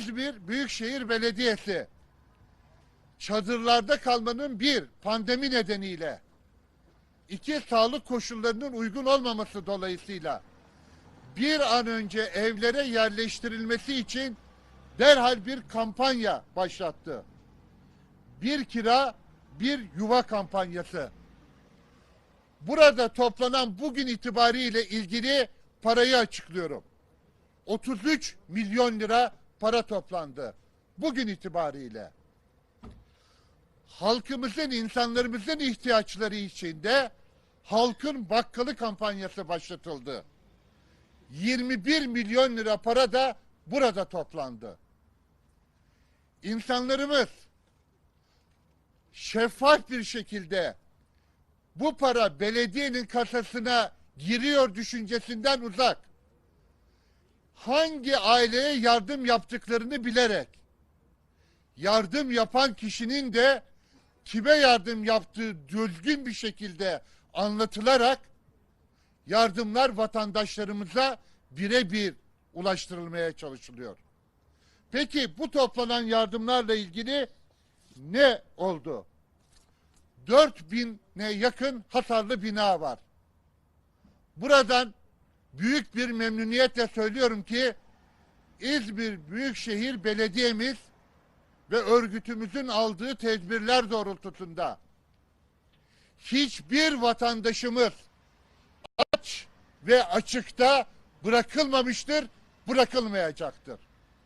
İzmir Büyükşehir Belediyesi çadırlarda kalmanın bir pandemi nedeniyle iki sağlık koşullarının uygun olmaması dolayısıyla bir an önce evlere yerleştirilmesi için derhal bir kampanya başlattı. Bir kira, bir yuva kampanyası. Burada toplanan bugün itibariyle ilgili parayı açıklıyorum. 33 milyon lira para toplandı. Bugün itibariyle. Halkımızın, insanlarımızın ihtiyaçları içinde halkın bakkalı kampanyası başlatıldı. 21 milyon lira para da burada toplandı. İnsanlarımız şeffaf bir şekilde bu para belediyenin kasasına giriyor düşüncesinden uzak hangi aileye yardım yaptıklarını bilerek yardım yapan kişinin de kime yardım yaptığı düzgün bir şekilde anlatılarak yardımlar vatandaşlarımıza birebir ulaştırılmaya çalışılıyor. Peki bu toplanan yardımlarla ilgili ne oldu? 4000'e yakın hasarlı bina var. Buradan büyük bir memnuniyetle söylüyorum ki İzmir Büyükşehir Belediye'miz ve örgütümüzün aldığı tedbirler doğrultusunda hiçbir vatandaşımız aç ve açıkta bırakılmamıştır, bırakılmayacaktır.